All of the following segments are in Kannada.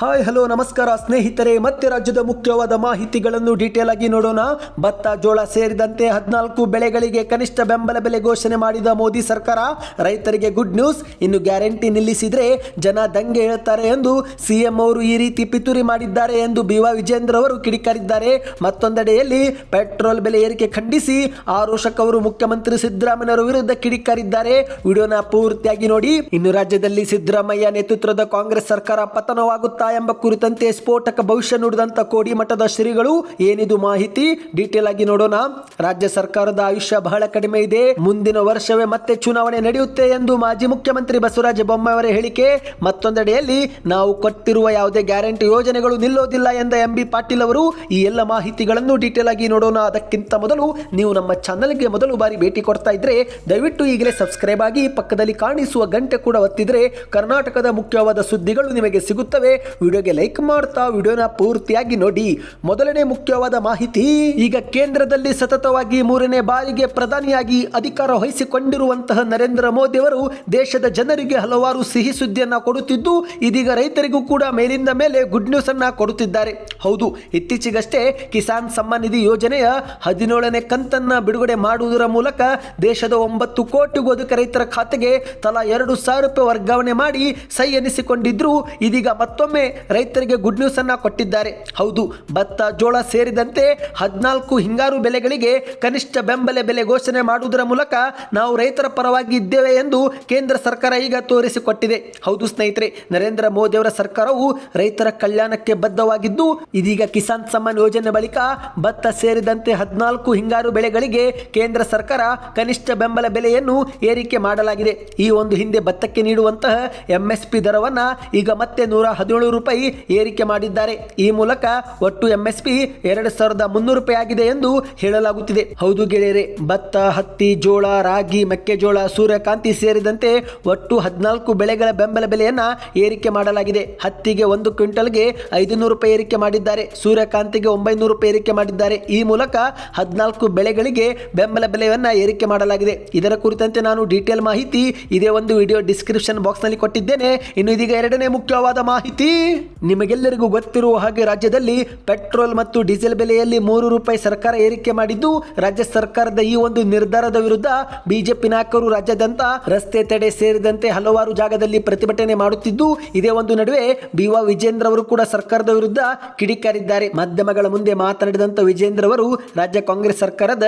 ಹಾಯ್ ಹಲೋ ನಮಸ್ಕಾರ ಸ್ನೇಹಿತರೆ, ಮತ್ತೆ ರಾಜ್ಯದ ಮುಖ್ಯವಾದ ಮಾಹಿತಿಗಳನ್ನು ಡೀಟೇಲ್ ಆಗಿ ನೋಡೋಣ. ಭತ್ತ, ಜೋಳ ಸೇರಿದಂತೆ ಹದಿನಾಲ್ಕು ಬೆಳೆಗಳಿಗೆ ಕನಿಷ್ಠ ಬೆಂಬಲ ಬೆಲೆ ಘೋಷಣೆ ಮಾಡಿದ ಮೋದಿ ಸರ್ಕಾರ. ರೈತರಿಗೆ ಗುಡ್ ನ್ಯೂಸ್ ಇನ್ನು ಗ್ಯಾರಂಟಿ ನಿಲ್ಲಿಸಿದ್ರೆ ಜನ ದಂಗೆ ಹೇಳ್ತಾರೆ ಎಂದು ಸಿಎಂ ಅವರು ಈ ರೀತಿ ಪಿತೂರಿ ಮಾಡಿದ್ದಾರೆ ಎಂದು ಬಿ ವಿಜೇಂದ್ರ ಅವರು ಕಿಡಿಕಾರಿದ್ದಾರೆ. ಮತ್ತೊಂದೆಡೆಯಲ್ಲಿ ಪೆಟ್ರೋಲ್ ಬೆಲೆ ಏರಿಕೆ ಖಂಡಿಸಿ ಆರೋಷಕ್ ಅವರು ಮುಖ್ಯಮಂತ್ರಿ ಸಿದ್ದರಾಮಯ್ಯರ ವಿರುದ್ಧ ಕಿಡಿಕಾರಿದ್ದಾರೆ. ವಿಡಿಯೋನ ಪೂರ್ತಿಯಾಗಿ ನೋಡಿ. ಇನ್ನು ರಾಜ್ಯದಲ್ಲಿ ಸಿದ್ದರಾಮಯ್ಯ ನೇತೃತ್ವದ ಕಾಂಗ್ರೆಸ್ ಸರ್ಕಾರ ಪತನವಾಗುತ್ತಾ ಎಂಬ ಕುರಿತಂತೆ ಸ್ಫೋಟಕ ಭವಿಷ್ಯ ನುಡಿದಂಥ ಕೋಡಿ ಮಠದ ಶ್ರೀಗಳು ಏನಿದು ಮಾಹಿತಿ? ಡೀಟೇಲ್ ಆಗಿ ನೋಡೋಣ. ರಾಜ್ಯ ಸರ್ಕಾರದ ಆಯುಷ್ಯ ಬಹಳ ಕಡಿಮೆ ಇದೆ. ಮುಂದಿನ ವರ್ಷವೇ ಮತ್ತೆ ಚುನಾವಣೆ ನಡೆಯುತ್ತೆ ಎಂದು ಮಾಜಿ ಮುಖ್ಯಮಂತ್ರಿ ಬಸವರಾಜ ಬೊಮ್ಮಾಯಿ ಅವರ ಹೇಳಿಕೆ. ಮತ್ತೊಂದೆಡೆಯಲ್ಲಿ, ನಾವು ಕೊಟ್ಟಿರುವ ಯಾವುದೇ ಗ್ಯಾರಂಟಿ ಯೋಜನೆಗಳು ನಿಲ್ಲೋದಿಲ್ಲ ಎಂದ ಎಂ ಬಿ ಪಾಟೀಲ್ ಅವರು ಈ ಎಲ್ಲ ಮಾಹಿತಿಗಳನ್ನು ಡೀಟೇಲ್ ಆಗಿ ನೋಡೋಣ. ಅದಕ್ಕಿಂತ ಮೊದಲು ನೀವು ನಮ್ಮ ಚಾನಲ್ಗೆ ಮೊದಲು ಬಾರಿ ಭೇಟಿ ಕೊಡ್ತಾ ಇದ್ರೆ, ದಯವಿಟ್ಟು ಈಗಲೇ ಸಬ್ಸ್ಕ್ರೈಬ್ ಆಗಿ ಪಕ್ಕದಲ್ಲಿ ಕಾಣಿಸುವ ಗಂಟೆ ಕೂಡ ಒತ್ತಿದ್ರೆ ಕರ್ನಾಟಕದ ಮುಖ್ಯವಾದ ಸುದ್ದಿಗಳು ನಿಮಗೆ ಸಿಗುತ್ತವೆ. ವಿಡಿಯೋಗೆ ಲೈಕ್ ಮಾಡ್ತಾ ವಿಡಿಯೋನ ಪೂರ್ತಿಯಾಗಿ ನೋಡಿ. ಮೊದಲನೇ ಮುಖ್ಯವಾದ ಮಾಹಿತಿ, ಈಗ ಕೇಂದ್ರದಲ್ಲಿ ಸತತವಾಗಿ ಮೂರನೇ ಬಾರಿಗೆ ಪ್ರಧಾನಿಯಾಗಿ ಅಧಿಕಾರ ವಹಿಸಿಕೊಂಡಿರುವಂತಹ ನರೇಂದ್ರ ಮೋದಿ ಅವರು ದೇಶದ ಜನರಿಗೆ ಹಲವಾರು ಸಿಹಿ ಸುದ್ದಿಯನ್ನ ಕೊಡುತ್ತಿದ್ದು, ಇದೀಗ ರೈತರಿಗೂ ಕೂಡ ಮೇಲಿಂದ ಮೇಲೆ ಗುಡ್ ನ್ಯೂಸ್ ಅನ್ನ ಕೊಡುತ್ತಿದ್ದಾರೆ. ಹೌದು, ಇತ್ತೀಚೆಗಷ್ಟೇ ಕಿಸಾನ್ ಸಮ್ಮಾನ್ ನಿಧಿ ಯೋಜನೆಯ ಹದಿನೇಳನೇ ಕಂತನ್ನ ಬಿಡುಗಡೆ ಮಾಡುವುದರ ಮೂಲಕ ದೇಶದ ಒಂಬತ್ತು ಕೋಟಿಗೂ ಅಧಿಕ ರೈತರ ಖಾತೆಗೆ ತಲಾ ಎರಡು ಸಾವಿರ ರೂಪಾಯಿ ವರ್ಗಾವಣೆ ಮಾಡಿ ಸೈ ಎನಿಸಿಕೊಂಡಿದ್ರು. ಇದೀಗ ಮತ್ತೊಮ್ಮೆ ರೈತರಿಗೆ ಗುಡ್ ನ್ಯೂಸ್ ಅನ್ನ ಕೊಟ್ಟಿದ್ದಾರೆ. ಹೌದು, ಭತ್ತ, ಜೋಳ ಸೇರಿದಂತೆ ಹದಿನಾಲ್ಕು ಹಿಂಗಾರು ಬೆಲೆಗಳಿಗೆ ಕನಿಷ್ಠ ಬೆಂಬಲ ಬೆಲೆ ಘೋಷಣೆ ಮಾಡುವುದರ ಮೂಲಕ ನಾವು ರೈತರ ಪರವಾಗಿ ಇದ್ದೇವೆ ಎಂದು ಕೇಂದ್ರ ಸರ್ಕಾರ ಈಗ ತೋರಿಸಿಕೊಟ್ಟಿದೆ. ಹೌದು ಸ್ನೇಹಿತರೆ, ನರೇಂದ್ರ ಮೋದಿ ಅವರ ಸರ್ಕಾರವು ರೈತರ ಕಲ್ಯಾಣಕ್ಕೆ ಬದ್ಧವಾಗಿದ್ದು, ಇದೀಗ ಕಿಸಾನ್ ಸಮ್ಮಾನ್ ಯೋಜನೆ ಬಳಿಕ ಭತ್ತ ಸೇರಿದಂತೆ ಹದಿನಾಲ್ಕು ಹಿಂಗಾರು ಬೆಳೆಗಳಿಗೆ ಕೇಂದ್ರ ಸರ್ಕಾರ ಕನಿಷ್ಠ ಬೆಂಬಲ ಬೆಲೆಯನ್ನು ಏರಿಕೆ ಮಾಡಲಾಗಿದೆ. ಈ ಒಂದು ಹಿಂದೆ ಭತ್ತಕ್ಕೆ ನೀಡುವಂತಹ ಎಂಎಸ್ಪಿ ದರವನ್ನ ಈಗ ಮತ್ತೆ ನೂರ ಹದಿನೇಳು ರೂಪಾಯಿ ಏರಿಕೆ ಮಾಡಿದ್ದಾರೆ. ಈ ಮೂಲಕ ಒಟ್ಟು ಎಂಎಸ್ಪಿ ಎರಡು ಸಾವಿರದ ಮುನ್ನೂರು ರೂಪಾಯಿ ಆಗಿದೆ ಎಂದು ಹೇಳಲಾಗುತ್ತಿದೆ. ಹೌದು ಗೆಳೆಯರೆ, ಭತ್ತ, ಹತ್ತಿ, ಜೋಳ, ರಾಗಿ, ಮೆಕ್ಕೆಜೋಳ, ಸೂರ್ಯಕಾಂತಿ ಸೇರಿದಂತೆ ಒಟ್ಟು ಹದಿನಾಲ್ಕು ಬೆಳೆಗಳ ಬೆಂಬಲ ಬೆಲೆಯನ್ನ ಏರಿಕೆ ಮಾಡಲಾಗಿದೆ. ಹತ್ತಿಗೆ ಒಂದು ಕ್ವಿಂಟಲ್ಗೆ ಐದುನೂರು ರೂಪಾಯಿ ಏರಿಕೆ ಮಾಡಿದ್ದಾರೆ. ಸೂರ್ಯಕಾಂತಿಗೆ ಒಂಬೈನೂರು ರೂಪಾಯಿ ಏರಿಕೆ ಮಾಡಿದ್ದಾರೆ. ಈ ಮೂಲಕ ಹದಿನಾಲ್ಕು ಬೆಳೆಗಳಿಗೆ ಬೆಂಬಲ ಬೆಲೆಯನ್ನ ಏರಿಕೆ ಮಾಡಲಾಗಿದೆ. ಇದರ ಕುರಿತಂತೆ ನಾನು ಡೀಟೇಲ್ ಮಾಹಿತಿ ಇದೇ ಒಂದು ವಿಡಿಯೋ ಡಿಸ್ಕ್ರಿಪ್ಷನ್ ಬಾಕ್ಸ್ನಲ್ಲಿ ಕೊಟ್ಟಿದ್ದೇನೆ. ಇನ್ನು ಇದೀಗ ಎರಡನೇ ಮುಖ್ಯವಾದ ಮಾಹಿತಿ. ನಿಮಗೆಲ್ಲರಿಗೂ ಗೊತ್ತಿರುವ ಹಾಗೆ ರಾಜ್ಯದಲ್ಲಿ ಪೆಟ್ರೋಲ್ ಮತ್ತು ಡೀಸೆಲ್ ಬೆಲೆಯಲ್ಲಿ ಮೂರು ರೂಪಾಯಿ ಸರ್ಕಾರ ಏರಿಕೆ ಮಾಡಿದ್ದು, ರಾಜ್ಯ ಸರ್ಕಾರದ ಈ ಒಂದು ನಿರ್ಧಾರದ ವಿರುದ್ಧ ಬಿಜೆಪಿ ನಾಯಕರು ರಾಜ್ಯಾದ್ಯಂತ ರಸ್ತೆ ತಡೆ ಸೇರಿದಂತೆ ಹಲವಾರು ಜಾಗದಲ್ಲಿ ಪ್ರತಿಭಟನೆ ಮಾಡುತ್ತಿದ್ದು, ಇದೇ ಒಂದು ನಡುವೆ ಬಿವಾ ವಿಜೇಂದ್ರ ಅವರು ಕೂಡ ಸರ್ಕಾರದ ವಿರುದ್ಧ ಕಿಡಿಕಾರಿದ್ದಾರೆ. ಮಾಧ್ಯಮಗಳ ಮುಂದೆ ಮಾತನಾಡಿದಂತ ವಿಜೇಂದ್ರ ಅವರು, ರಾಜ್ಯ ಕಾಂಗ್ರೆಸ್ ಸರ್ಕಾರದ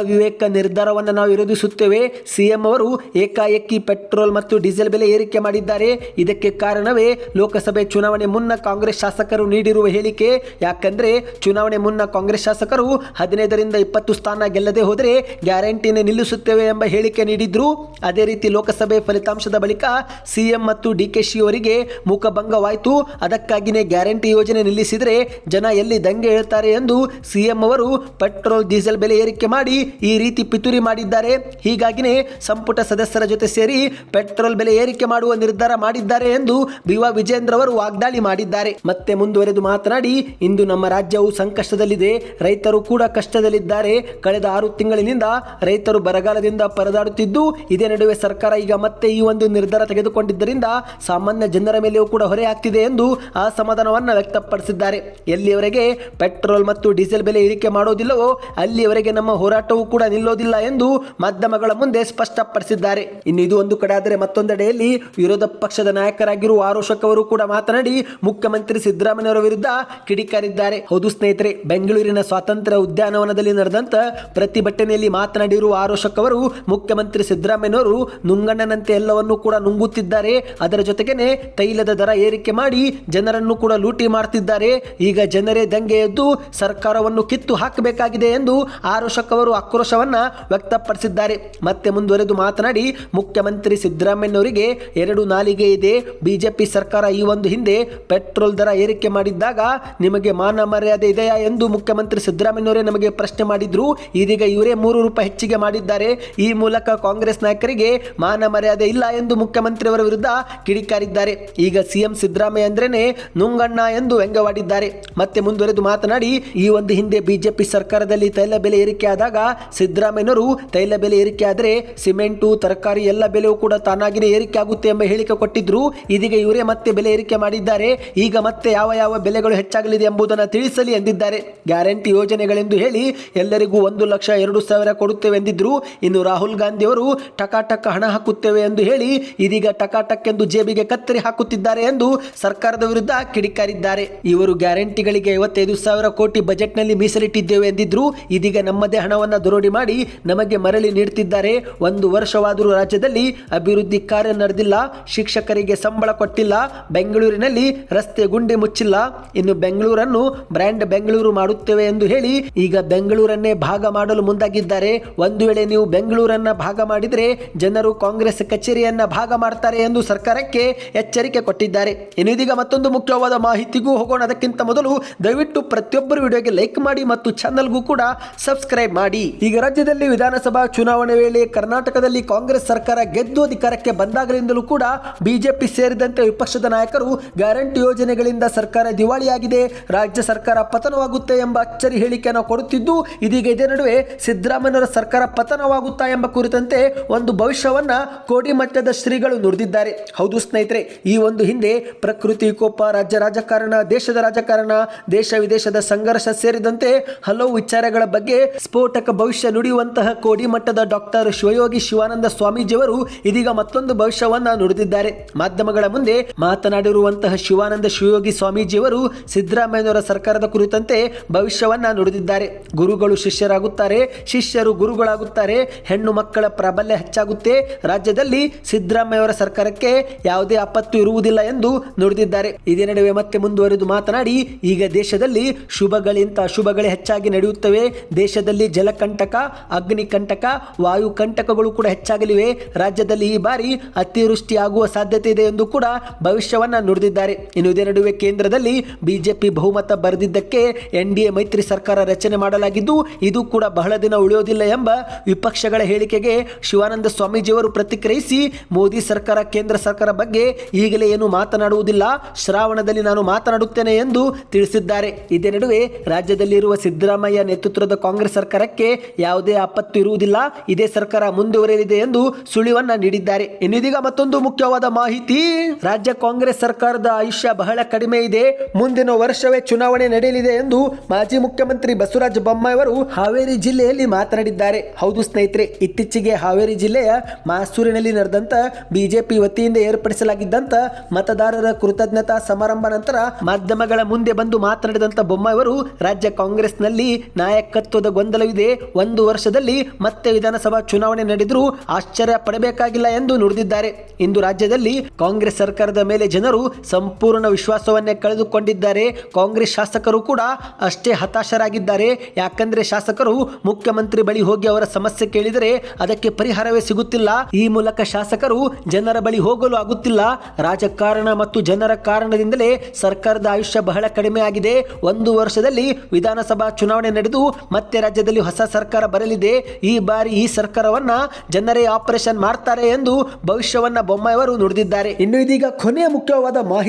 ಅವಿವೇಕ ನಿರ್ಧಾರವನ್ನು ನಾವು ವಿರೋಧಿಸುತ್ತೇವೆ. ಸಿಎಂ ಅವರು ಏಕಾಏಕಿ ಪೆಟ್ರೋಲ್ ಮತ್ತು ಡೀಸೆಲ್ ಬೆಲೆ ಏರಿಕೆ ಮಾಡಿದ್ದಾರೆ. ಇದಕ್ಕೆ ಕಾರಣವೇ ಲೋಕಸಭೆ ಚುನಾವಣೆ ಮುನ್ನ ಕಾಂಗ್ರೆಸ್ ಶಾಸಕರು ನೀಡಿರುವ ಹೇಳಿಕೆ ಯಾಕಂದ್ರೆ ಚುನಾವಣೆ ಮುನ್ನ ಕಾಂಗ್ರೆಸ್ ಶಾಸಕರು ಹದಿನೈದರಿಂದ ಇಪ್ಪತ್ತು ಸ್ಥಾನ ಗೆಲ್ಲದೆ ಹೋದರೆ ಗ್ಯಾರಂಟಿನೇ ನಿಲ್ಲಿಸುತ್ತೇವೆ ಎಂಬ ಹೇಳಿಕೆ ನೀಡಿದ್ರು. ಅದೇ ರೀತಿ ಲೋಕಸಭೆ ಫಲಿತಾಂಶದ ಬಳಿಕ ಸಿಎಂ ಮತ್ತು ಡಿ ಕೆ ಶಿ ಅವರಿಗೆ ಮುಖಭಂಗವಾಯಿತು. ಅದಕ್ಕಾಗಿಯೇ ಗ್ಯಾರಂಟಿ ಯೋಜನೆ ನಿಲ್ಲಿಸಿದರೆ ಜನ ಎಲ್ಲಿ ದಂಗೆ ಹೇಳ್ತಾರೆ ಎಂದು ಸಿಎಂ ಅವರು ಪೆಟ್ರೋಲ್, ಡೀಸೆಲ್ ಬೆಲೆ ಏರಿಕೆ ಮಾಡಿ ಈ ರೀತಿ ಪಿತೂರಿ ಮಾಡಿದ್ದಾರೆ. ಹೀಗಾಗಿನೇ ಸಂಪುಟ ಸದಸ್ಯರ ಜೊತೆ ಸೇರಿ ಪೆಟ್ರೋಲ್ ಬೆಲೆ ಏರಿಕೆ ಮಾಡುವ ನಿರ್ಧಾರ ಮಾಡಿದ್ದಾರೆ ಎಂದು ಬಿ ವಿಜೇಂದ್ರ ಅವರು ವಾಗ್ದಾಳಿ ಮಾಡಿದ್ದಾರೆ. ಮತ್ತೆ ಮುಂದುವರೆದು ಮಾತನಾಡಿ, ಇಂದು ನಮ್ಮ ರಾಜ್ಯವು ಸಂಕಷ್ಟದಲ್ಲಿದೆ. ರೈತರು ಕೂಡ ಕಷ್ಟದಲ್ಲಿದ್ದಾರೆ. ಕಳೆದ ಆರು ತಿಂಗಳಿನಿಂದ ರೈತರು ಬರಗಾಲದಿಂದ ಪರದಾಡುತ್ತಿದ್ದು, ಇದೇ ನಡುವೆ ಸರ್ಕಾರ ಈಗ ಮತ್ತೆ ಈ ಒಂದು ನಿರ್ಧಾರ ತೆಗೆದುಕೊಂಡಿದ್ದರಿಂದ ಸಾಮಾನ್ಯ ಜನರ ಮೇಲೆಯೂ ಕೂಡ ಹೊರೆ ಆಗ್ತಿದೆ ಎಂದು ಅಸಮಾಧಾನವನ್ನು ವ್ಯಕ್ತಪಡಿಸಿದ್ದಾರೆ. ಎಲ್ಲಿಯವರೆಗೆ ಪೆಟ್ರೋಲ್ ಮತ್ತು ಡೀಸೆಲ್ ಬೆಲೆ ಇಳಿಕೆ ಮಾಡೋದಿಲ್ಲವೋ, ಅಲ್ಲಿಯವರೆಗೆ ನಮ್ಮ ಹೋರಾಟವೂ ಕೂಡ ನಿಲ್ಲೋದಿಲ್ಲ ಎಂದು ಮಾಧ್ಯಮಗಳ ಮುಂದೆ ಸ್ಪಷ್ಟಪಡಿಸಿದ್ದಾರೆ. ಇನ್ನು ಇದು ಒಂದು ಕಡೆ ಆದರೆ ಮತ್ತೊಂದೆಡೆಯಲ್ಲಿ ವಿರೋಧ ಪಕ್ಷದ ನಾಯಕರಾಗಿರುವ ಆರೋಷಕ್ ಅವರು ಕೂಡ ಮಾತನಾಡಿ ಮುಖ್ಯಮಂತ್ರಿ ಸಿದ್ದರಾಮಯ್ಯವರ ವಿರುದ್ಧ ಕಿಡಿಕಾರಿದ್ದಾರೆ. ಹೌದು ಸ್ನೇಹಿತರೆ, ಬೆಂಗಳೂರಿನ ಸ್ವಾತಂತ್ರ್ಯ ಉದ್ಯಾನವನದಲ್ಲಿ ನಡೆದಂತ ಪ್ರತಿಭಟನೆಯಲ್ಲಿ ಮಾತನಾಡಿರುವ ಆರೋಷಕ್ ಅವರು, ಮುಖ್ಯಮಂತ್ರಿ ಸಿದ್ದರಾಮಯ್ಯನವರು ನುಂಗಣ್ಣನಂತೆ ಎಲ್ಲವನ್ನೂ ಕೂಡ ನುಂಗುತ್ತಿದ್ದಾರೆ. ಅದರ ಜೊತೆಗೇನೆ ತೈಲದ ದರ ಏರಿಕೆ ಮಾಡಿ ಜನರನ್ನು ಕೂಡ ಲೂಟಿ ಮಾಡ್ತಿದ್ದಾರೆ. ಈಗ ಜನರೇ ದಂಗೆ ಎದ್ದು ಸರ್ಕಾರವನ್ನು ಕಿತ್ತು ಹಾಕಬೇಕಾಗಿದೆ ಎಂದು ಆರೋಷಕ್ ಅವರು ಆಕ್ರೋಶವನ್ನ ವ್ಯಕ್ತಪಡಿಸಿದ್ದಾರೆ. ಮತ್ತೆ ಮುಂದುವರೆದು ಮಾತನಾಡಿ, ಮುಖ್ಯಮಂತ್ರಿ ಸಿದ್ದರಾಮಯ್ಯನವರಿಗೆ ಎರಡು ನಾಲಿಗೆ ಇದೆ. ಬಿಜೆಪಿ ಸರ್ಕಾರ ಈ ಒಂದು ಹಿಂದೆ ಪೆಟ್ರೋಲ್ ದರ ಏರಿಕೆ ಮಾಡಿದ್ದಾಗ ನಿಮಗೆ ಮಾನ ಮರ್ಯಾದೆ ಇದೆಯಾ ಎಂದು ಮುಖ್ಯಮಂತ್ರಿ ಸಿದ್ದರಾಮಯ್ಯನವರೇ ನಮಗೆ ಪ್ರಶ್ನೆ ಮಾಡಿದ್ರು. ಇದೀಗ ಇವರೇ ಮೂರು ರೂಪಾಯಿ ಹೆಚ್ಚಿಗೆ ಮಾಡಿದ್ದಾರೆ. ಈ ಮೂಲಕ ಕಾಂಗ್ರೆಸ್ ನಾಯಕರಿಗೆ ಮಾನ ಮರ್ಯಾದೆ ಇಲ್ಲ ಎಂದು ಮುಖ್ಯಮಂತ್ರಿಯವರ ವಿರುದ್ಧ ಕಿಡಿಕಾರಿದ್ದಾರೆ. ಈಗ ಸಿಎಂ ಸಿದ್ದರಾಮಯ್ಯ ಅಂದ್ರೇನೆ ನುಂಗಣ್ಣ ಎಂದು ವ್ಯಂಗ್ಯವಾಡಿದ್ದಾರೆ. ಮತ್ತೆ ಮುಂದುವರೆದು ಮಾತನಾಡಿ, ಈ ಒಂದು ಹಿಂದೆ ಬಿಜೆಪಿ ಸರ್ಕಾರದಲ್ಲಿ ತೈಲ ಬೆಲೆ ಏರಿಕೆ ಆದಾಗ ಸಿದ್ದರಾಮಯ್ಯನವರು ತೈಲ ಬೆಲೆ ಏರಿಕೆ ಆದರೆ ಸಿಮೆಂಟು, ತರಕಾರಿ ಎಲ್ಲ ಬೆಲೆಯೂ ಕೂಡ ತಾನಾಗಿನೇ ಏರಿಕೆ ಆಗುತ್ತೆ ಎಂಬ ಹೇಳಿಕೆ ಕೊಟ್ಟಿದ್ರು. ಇದೀಗ ಇವರೇ ಮತ್ತೆ ಬೆಲೆ ಏರಿಕೆ ಮಾಡಿದ್ದಾರೆ. ಮಾಡಿದ್ದಾರೆ ಈಗ ಮತ್ತೆ ಯಾವ ಯಾವ ಬೆಲೆಗಳು ಹೆಚ್ಚಾಗಲಿದೆ ಎಂಬುದನ್ನು ತಿಳಿಸಲಿ ಎಂದಿದ್ದಾರೆ. ಗ್ಯಾರಂಟಿ ಯೋಜನೆಗಳೆಂದು ಹೇಳಿ ಎಲ್ಲರಿಗೂ ಒಂದು ಲಕ್ಷ ಎರಡು ಸಾವಿರ ಕೊಡುತ್ತೇವೆ ಎಂದಿದ್ರು. ಇನ್ನು ರಾಹುಲ್ ಗಾಂಧಿ ಅವರು ಟಕಾಟಕ ಹಣ ಹಾಕುತ್ತೇವೆ ಎಂದು ಹೇಳಿ ಇದೀಗ ಟಕಾಟಕ್ ಎಂದು ಜೇಬಿಗೆ ಕತ್ತರಿ ಹಾಕುತ್ತಿದ್ದಾರೆ ಎಂದು ಸರ್ಕಾರದ ವಿರುದ್ಧ ಕಿಡಿಕಾರಿದ್ದಾರೆ. ಇವರು ಗ್ಯಾರಂಟಿಗಳಿಗೆ ಐವತ್ತೈದು ಸಾವಿರ ಕೋಟಿ ಬಜೆಟ್ನಲ್ಲಿ ಮೀಸಲಿಟ್ಟಿದ್ದೇವೆ ಎಂದಿದ್ರು. ಇದೀಗ ನಮ್ಮದೇ ಹಣವನ್ನು ದುರೋಡಿ ಮಾಡಿ ನಮಗೆ ಮರಳಿ ನೀಡುತ್ತಿದ್ದಾರೆ ಒಂದು ವರ್ಷವಾದರೂ ರಾಜ್ಯದಲ್ಲಿ ಅಭಿವೃದ್ಧಿ ಕಾರ್ಯ ನಡೆದಿಲ್ಲ. ಶಿಕ್ಷಕರಿಗೆ ಸಂಬಳ ಕೊಟ್ಟಿಲ್ಲ. ಬೆಂಗಳೂರಿನಲ್ಲಿ ರಸ್ತೆ ಗುಂಡಿ ಮುಚ್ಚಿಲ್ಲ. ಇನ್ನು ಬೆಂಗಳೂರನ್ನು ಬ್ರ್ಯಾಂಡ್ ಬೆಂಗಳೂರು ಮಾಡುತ್ತೇವೆ ಎಂದು ಹೇಳಿ ಈಗ ಬೆಂಗಳೂರನ್ನೇ ಭಾಗ ಮಾಡಲು ಮುಂದಾಗಿದ್ದಾರೆ. ಒಂದು ವೇಳೆ ನೀವು ಬೆಂಗಳೂರನ್ನ ಭಾಗ ಮಾಡಿದರೆ ಜನರು ಕಾಂಗ್ರೆಸ್ ಕಚೇರಿಯನ್ನ ಭಾಗ ಮಾಡ್ತಾರೆ ಎಂದು ಸರ್ಕಾರಕ್ಕೆ ಎಚ್ಚರಿಕೆ ಕೊಟ್ಟಿದ್ದಾರೆ. ಇನ್ನು ಇದೀಗ ಮತ್ತೊಂದು ಮುಖ್ಯವಾದ ಮಾಹಿತಿಗೂ ಹೋಗೋಣ. ಅದಕ್ಕಿಂತ ಮೊದಲು ದಯವಿಟ್ಟು ಪ್ರತಿಯೊಬ್ಬರು ವಿಡಿಯೋಗೆ ಲೈಕ್ ಮಾಡಿ ಮತ್ತು ಚಾನಲ್ಗೂ ಕೂಡ ಸಬ್ಸ್ಕ್ರೈಬ್ ಮಾಡಿ. ಈಗ ರಾಜ್ಯದಲ್ಲಿ ವಿಧಾನಸಭಾ ಚುನಾವಣೆ ವೇಳೆ ಕರ್ನಾಟಕದಲ್ಲಿ ಕಾಂಗ್ರೆಸ್ ಸರ್ಕಾರ ಗೆದ್ದು ಅಧಿಕಾರಕ್ಕೆ ಬಂದಾಗಲಿಂದಲೂ ಕೂಡ ಬಿಜೆಪಿ ಸೇರಿದಂತೆ ವಿಪಕ್ಷದ ನಾಯಕರು ಗ್ಯಾರಂಟಿ ಯೋಜನೆಗಳಿಂದ ಸರ್ಕಾರ ದಿವಾಳಿಯಾಗಿದೆ, ರಾಜ್ಯ ಸರ್ಕಾರ ಪತನವಾಗುತ್ತೆ ಎಂಬ ಅಚ್ಚರಿ ಹೇಳಿಕೆಯನ್ನು ಕೊಡುತ್ತಿದ್ದು, ಇದೀಗ ಇದೇ ನಡುವೆ ಸಿದ್ದರಾಮಯ್ಯರ ಸರ್ಕಾರ ಪತನವಾಗುತ್ತಾ ಎಂಬ ಕುರಿತಂತೆ ಒಂದು ಭವಿಷ್ಯವನ್ನ ಕೋಡಿ ಮಟ್ಟದ ಶ್ರೀಗಳು ನುಡಿದಿದ್ದಾರೆ. ಹೌದು ಸ್ನೇಹಿತರೆ, ಈ ಒಂದು ಹಿಂದೆ ಪ್ರಕೃತಿ ಕೋಪ, ರಾಜ್ಯ ರಾಜಕಾರಣ, ದೇಶದ ರಾಜಕಾರಣ, ದೇಶ ವಿದೇಶದ ಸಂಘರ್ಷ ಸೇರಿದಂತೆ ಹಲವು ವಿಚಾರಗಳ ಬಗ್ಗೆ ಸ್ಫೋಟಕ ಭವಿಷ್ಯ ನುಡಿಯುವಂತಹ ಕೋಡಿ ಮಟ್ಟದ ಡಾಕ್ಟರ್ ಶಿವಯೋಗಿ ಶಿವಾನಂದ ಸ್ವಾಮೀಜಿಯವರು ಇದೀಗ ಮತ್ತೊಂದು ಭವಿಷ್ಯವನ್ನ ನುಡಿದಿದ್ದಾರೆ. ಮಾಧ್ಯಮಗಳ ಮುಂದೆ ಮಾತನಾಡಿರುವಂತಹ ಶಿವಾನಂದ ಶಿವಯೋಗಿ ಸ್ವಾಮೀಜಿಯವರು ಸಿದ್ದರಾಮಯ್ಯನವರ ಸರ್ಕಾರದ ಕುರಿತಂತೆ ಭವಿಷ್ಯವನ್ನ ನುಡಿದಿದ್ದಾರೆ. ಗುರುಗಳು ಶಿಷ್ಯರಾಗುತ್ತಾರೆ, ಶಿಷ್ಯರು ಗುರುಗಳಾಗುತ್ತಾರೆ, ಹೆಣ್ಣು ಮಕ್ಕಳ ಪ್ರಾಬಲ್ಯ ಹೆಚ್ಚಾಗುತ್ತೆ. ರಾಜ್ಯದಲ್ಲಿ ಸಿದ್ದರಾಮಯ್ಯವರ ಸರ್ಕಾರಕ್ಕೆ ಯಾವುದೇ ಆಪತ್ತು ಇರುವುದಿಲ್ಲ ಎಂದು ನುಡಿದಿದ್ದಾರೆ. ಇದೇ ನಡುವೆ ಮತ್ತೆ ಮುಂದುವರೆದು ಮಾತನಾಡಿ, ಈಗ ದೇಶದಲ್ಲಿ ಶುಭಗಳಿಂತ ಅಶುಭಗಳೇ ಹೆಚ್ಚಾಗಿ ನಡೆಯುತ್ತವೆ. ದೇಶದಲ್ಲಿ ಜಲಕಂಟಕ, ಅಗ್ನಿಕಂಟಕ ವಾಯು ಕಂಟಕಗಳು ಕೂಡ ಹೆಚ್ಚಾಗಲಿವೆ. ರಾಜ್ಯದಲ್ಲಿ ಈ ಬಾರಿ ಅತಿವೃಷ್ಟಿಯಾಗುವ ಸಾಧ್ಯತೆ ಇದೆ ಎಂದು ಕೂಡ ಭವಿಷ್ಯವನ್ನ ನುಡಿದಿದ್ದಾರೆ. ಇನ್ನು ಇದೇ ನಡುವೆ ಕೇಂದ್ರದಲ್ಲಿ ಬಿಜೆಪಿ ಬಹುಮತ ಬರೆದಿದ್ದಕ್ಕೆ ಎನ್ ಮೈತ್ರಿ ಸರ್ಕಾರ ರಚನೆ ಮಾಡಲಾಗಿದ್ದು, ಇದು ಕೂಡ ಬಹಳ ದಿನ ಉಳಿಯೋದಿಲ್ಲ ಎಂಬ ವಿಪಕ್ಷಗಳ ಹೇಳಿಕೆಗೆ ಶಿವಾನಂದ ಸ್ವಾಮೀಜಿಯವರು ಪ್ರತಿಕ್ರಿಯಿಸಿ, ಮೋದಿ ಸರ್ಕಾರ, ಕೇಂದ್ರ ಸರ್ಕಾರ ಬಗ್ಗೆ ಈಗಲೇ ಏನು ಮಾತನಾಡುವುದಿಲ್ಲ. ಶ್ರಾವಣದಲ್ಲಿ ನಾನು ಮಾತನಾಡುತ್ತೇನೆ ಎಂದು ತಿಳಿಸಿದ್ದಾರೆ. ಇದೇ ನಡುವೆ ರಾಜ್ಯದಲ್ಲಿರುವ ಸಿದ್ದರಾಮಯ್ಯ ನೇತೃತ್ವದ ಕಾಂಗ್ರೆಸ್ ಸರ್ಕಾರಕ್ಕೆ ಯಾವುದೇ ಆಪತ್ತು ಇರುವುದಿಲ್ಲ. ಇದೇ ಸರ್ಕಾರ ಮುಂದುವರೆಯಲಿದೆ ಎಂದು ಸುಳಿವನ್ನ ನೀಡಿದ್ದಾರೆ. ಇನ್ನಿದೀಗ ಮತ್ತೊಂದು ಮುಖ್ಯವಾದ ಮಾಹಿತಿ. ರಾಜ್ಯ ಕಾಂಗ್ರೆಸ್ ಸರ್ಕಾರದ ಆಯುಷ್ಯ ಬಹಳ ಕಡಿಮೆ ಇದೆ. ಮುಂದಿನ ವರ್ಷವೇ ಚುನಾವಣೆ ನಡೆಯಲಿದೆ ಎಂದು ಮಾಜಿ ಮುಖ್ಯಮಂತ್ರಿ ಬಸವರಾಜ ಬೊಮ್ಮಾಯಿ ಅವರು ಹಾವೇರಿ ಜಿಲ್ಲೆಯಲ್ಲಿ ಮಾತನಾಡಿದ್ದಾರೆ. ಹೌದು ಸ್ನೇಹಿತರೆ, ಇತ್ತೀಚೆಗೆ ಹಾವೇರಿ ಜಿಲ್ಲೆಯ ಮಾಸೂರಿನಲ್ಲಿ ನಡೆದಂತ ಬಿಜೆಪಿ ವತಿಯಿಂದ ಏರ್ಪಡಿಸಲಾಗಿದ್ದಂತ ಮತದಾರರ ಕೃತಜ್ಞತಾ ಸಮಾರಂಭ ನಂತರ ಮಾಧ್ಯಮಗಳ ಮುಂದೆ ಬಂದು ಮಾತನಾಡಿದಂತ ಬೊಮ್ಮಾಯಿ ಅವರು ರಾಜ್ಯ ಕಾಂಗ್ರೆಸ್ನಲ್ಲಿ ನಾಯಕತ್ವದ ಗೊಂದಲವಿದೆ ಒಂದು ವರ್ಷದಲ್ಲಿ ಮತ್ತೆ ವಿಧಾನಸಭಾ ಚುನಾವಣೆ ನಡೆದರೂ ಆಶ್ಚರ್ಯ ಪಡಬೇಕಾಗಿಲ್ಲ ಎಂದು ನುಡಿದಿದ್ದಾರೆ. ಇಂದು ರಾಜ್ಯದಲ್ಲಿ ಕಾಂಗ್ರೆಸ್ ಸರ್ಕಾರದ ಮೇಲೆ ಜನರು ಸಂಪೂರ್ಣ ವಿಶ್ವಾಸವನ್ನೇ ಕಳೆದುಕೊಂಡಿದ್ದಾರೆ. ಕಾಂಗ್ರೆಸ್ ಶಾಸಕರು ಕೂಡ ಅಷ್ಟೇ ಹತಾಶರಾಗಿದ್ದಾರೆ. ಯಾಕಂದ್ರೆ ಶಾಸಕರು ಮುಖ್ಯಮಂತ್ರಿ ಬಳಿ ಹೋಗಿ ಅವರ ಸಮಸ್ಯೆ ಕೇಳಿದರೆ ಅದಕ್ಕೆ ಪರಿಹಾರವೇ ಸಿಗುತ್ತಿಲ್ಲ. ಈ ಮೂಲಕ ಶಾಸಕರು ಜನರ ಬಳಿ ಹೋಗಲು ಆಗುತ್ತಿಲ್ಲ. ರಾಜಕಾರಣ ಮತ್ತು ಜನರ ಕಾರಣದಿಂದಲೇ ಸರ್ಕಾರದ ಆಯುಷ್ಯ ಬಹಳ ಕಡಿಮೆ ಆಗಿದೆ. ಒಂದು ವರ್ಷದಲ್ಲಿ ವಿಧಾನಸಭಾ ಚುನಾವಣೆ ನಡೆದು ಮತ್ತೆ ರಾಜ್ಯದಲ್ಲಿ ಹೊಸ ಸರ್ಕಾರ ಬರಲಿದೆ. ಈ ಬಾರಿ ಈ ಸರ್ಕಾರವನ್ನ ಜನರೇ ಆಪರೇಷನ್ ಮಾಡ್ತಾರೆ ಎಂದು ಭವಿಷ್ಯವನ್ನ ಬೊಮ್ಮಾಯಿಯವರು ನುಡಿದಿದ್ದಾರೆ. ಇನ್ನು ಇದೀಗ ಕೊನೆಯ ಮುಖ್ಯವಾದ ಮಾಹಿತಿ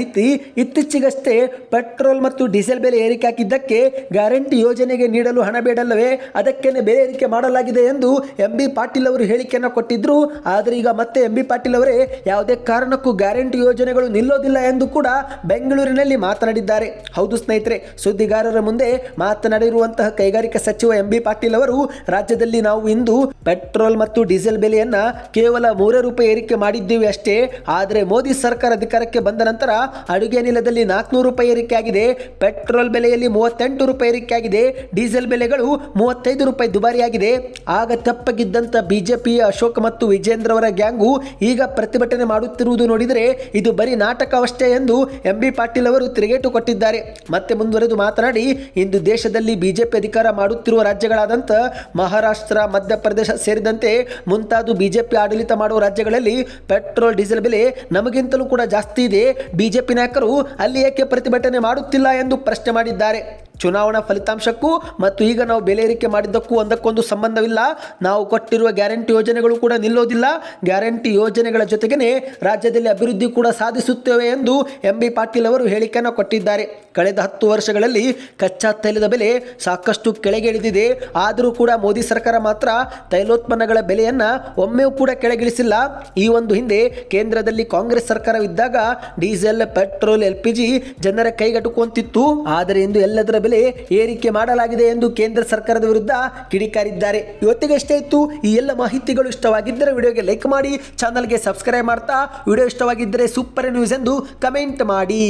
ಇತ್ತೀಚೆಗಷ್ಟೇ ಪೆಟ್ರೋಲ್ ಮತ್ತು ಡೀಸೆಲ್ ಬೆಲೆ ಏರಿಕೆ ಹಾಕಿದ್ದಕ್ಕೆ ಗ್ಯಾರಂಟಿ ಯೋಜನೆಗೆ ನೀಡಲು ಹಣ ಬೇಡಲ್ಲವೇ? ಅದಕ್ಕೇನೆ ಬೆಲೆ ಏರಿಕೆ ಮಾಡಲಾಗಿದೆ ಎಂದು ಎಂ ಬಿ ಪಾಟೀಲ್ ಅವರು ಹೇಳಿಕೆಯನ್ನು ಕೊಟ್ಟಿದ್ರು. ಆದರೆ ಈಗ ಮತ್ತೆ ಎಂ ಬಿ ಪಾಟೀಲ್ ಅವರೇ ಯಾವುದೇ ಕಾರಣಕ್ಕೂ ಗ್ಯಾರಂಟಿ ಯೋಜನೆಗಳು ನಿಲ್ಲೋದಿಲ್ಲ ಎಂದು ಕೂಡ ಬೆಂಗಳೂರಿನಲ್ಲಿ ಮಾತನಾಡಿದ್ದಾರೆ. ಹೌದು ಸ್ನೇಹಿತರೆ, ಸುದ್ದಿಗಾರರ ಮುಂದೆ ಮಾತನಾಡಿರುವಂತಹ ಕೈಗಾರಿಕಾ ಸಚಿವ ಎಂ ಬಿ ಪಾಟೀಲ್ ಅವರು, ರಾಜ್ಯದಲ್ಲಿ ನಾವು ಇಂದು ಪೆಟ್ರೋಲ್ ಮತ್ತು ಡೀಸೆಲ್ ಬೆಲೆಯನ್ನ ಕೇವಲ ಮೂರೇ ರೂಪಾಯಿ ಏರಿಕೆ ಮಾಡಿದ್ದೀವಿ ಅಷ್ಟೇ. ಆದರೆ ಮೋದಿ ಸರ್ಕಾರ ಅಧಿಕಾರಕ್ಕೆ ಬಂದ ನಂತರ ಅಡುಗೆ ಅನಿಲದಲ್ಲಿ ನಾಲ್ಕುನೂರು ರೂಪಾಯಿ ಏರಿಕೆಯಾಗಿದೆ. ಪೆಟ್ರೋಲ್ ಬೆಲೆಯಲ್ಲಿ ಮೂವತ್ತೆಂಟು ರೂಪಾಯಿ ಏರಿಕೆಯಾಗಿದೆ. ಡೀಸೆಲ್ ಬೆಲೆಗಳು ಮೂವತ್ತೈದು ರೂಪಾಯಿ ದುಬಾರಿಯಾಗಿದೆ. ಆಗ ತಪ್ಪಗಿದ್ದಂಥ ಬಿಜೆಪಿ, ಅಶೋಕ್ ಮತ್ತು ವಿಜೇಂದ್ರ ಅವರ ಗ್ಯಾಂಗು ಈಗ ಪ್ರತಿಭಟನೆ ಮಾಡುತ್ತಿರುವುದು ನೋಡಿದರೆ ಇದು ಬರೀ ನಾಟಕವಷ್ಟೇ ಎಂದು ಎಂ ಬಿ ಪಾಟೀಲ್ ಅವರು ತಿರುಗೇಟು ಕೊಟ್ಟಿದ್ದಾರೆ. ಮತ್ತೆ ಮುಂದುವರೆದು ಮಾತನಾಡಿ, ಇಂದು ದೇಶದಲ್ಲಿ ಬಿಜೆಪಿ ಅಧಿಕಾರ ಮಾಡುತ್ತಿರುವ ರಾಜ್ಯಗಳಾದಂಥ ಮಹಾರಾಷ್ಟ್ರ, ಮಧ್ಯಪ್ರದೇಶ ಸೇರಿದಂತೆ ಮುಂತಾದ ಬಿಜೆಪಿ ಆಡಳಿತ ಮಾಡುವ ರಾಜ್ಯಗಳಲ್ಲಿ ಪೆಟ್ರೋಲ್, ಡೀಸೆಲ್ ಬೆಲೆ ನಮಗಿಂತಲೂ ಕೂಡ ಜಾಸ್ತಿ ಇದೆ. ಬಿಜೆಪಿ ನಾಯಕರು ಅಲ್ಲಿ ಏಕೆ ಪ್ರತಿಭಟನೆ ಮಾಡುತ್ತಿಲ್ಲ ಎಂದು ಪ್ರಶ್ನೆ ಮಾಡಿದ್ದಾರೆ. ಚುನಾವಣಾ ಫಲಿತಾಂಶಕ್ಕೂ ಮತ್ತು ಈಗ ನಾವು ಬೆಲೆ ಏರಿಕೆ ಮಾಡಿದ್ದಕ್ಕೂ ಒಂದಕ್ಕೊಂದು ಸಂಬಂಧವಿಲ್ಲ. ನಾವು ಕೊಟ್ಟಿರುವ ಗ್ಯಾರಂಟಿ ಯೋಜನೆಗಳು ಕೂಡ ನಿಲ್ಲೋದಿಲ್ಲ. ಗ್ಯಾರಂಟಿ ಯೋಜನೆಗಳ ಜೊತೆಗೇನೆ ರಾಜ್ಯದಲ್ಲಿ ಅಭಿವೃದ್ಧಿ ಕೂಡ ಸಾಧಿಸುತ್ತೇವೆ ಎಂದು ಎಂ ಬಿ ಪಾಟೀಲ್ ಅವರು ಹೇಳಿಕೆಯನ್ನು ಕೊಟ್ಟಿದ್ದಾರೆ. ಕಳೆದ ಹತ್ತು ವರ್ಷಗಳಲ್ಲಿ ಕಚ್ಚಾ ತೈಲದ ಬೆಲೆ ಸಾಕಷ್ಟು ಕೆಳಗೆ ಇಳಿದಿದೆ ಆದರೂ ಕೂಡ ಮೋದಿ ಸರ್ಕಾರ ಮಾತ್ರ ತೈಲೋತ್ಪನ್ನಗಳ ಬೆಲೆಯನ್ನು ಒಮ್ಮೆಯೂ ಕೂಡ ಕೆಳಗಿಳಿಸಿಲ್ಲ. ಈ ಒಂದು ಹಿಂದೆ ಕೇಂದ್ರದಲ್ಲಿ Congress ಸರ್ಕಾರವಿದ್ದಾಗ diesel, petrol, L P G ಜನರ ಕೈಗೆಟುಕುವಂತಿತ್ತು. ಆದರೆ ಇಂದು ಎಲ್ಲದರ ಬೆಲೆ ಏರಿಕೆ ಮಾಡಲಾಗಿದೆ ಎಂದು ಕೇಂದ್ರ ಸರ್ಕಾರದ ವಿರುದ್ಧ ಕಿಡಿಕಾರಿದ್ದಾರೆ. ಇವತ್ತಿಗೆ ಎಷ್ಟೇ ಇತ್ತು. ಈ ಎಲ್ಲ ಮಾಹಿತಿಗಳು ಇಷ್ಟವಾಗಿದ್ದರೆ ವಿಡಿಯೋಗೆ ಲೈಕ್ ಮಾಡಿ, ಚಾನಲ್ಗೆ ಸಬ್ಸ್ಕ್ರೈಬ್ ಮಾಡ್ತಾ, ವಿಡಿಯೋ ಇಷ್ಟವಾಗಿದ್ದರೆ ಸೂಪರ್ ನ್ಯೂಸ್ ಎಂದು ಕಮೆಂಟ್ ಮಾಡಿ.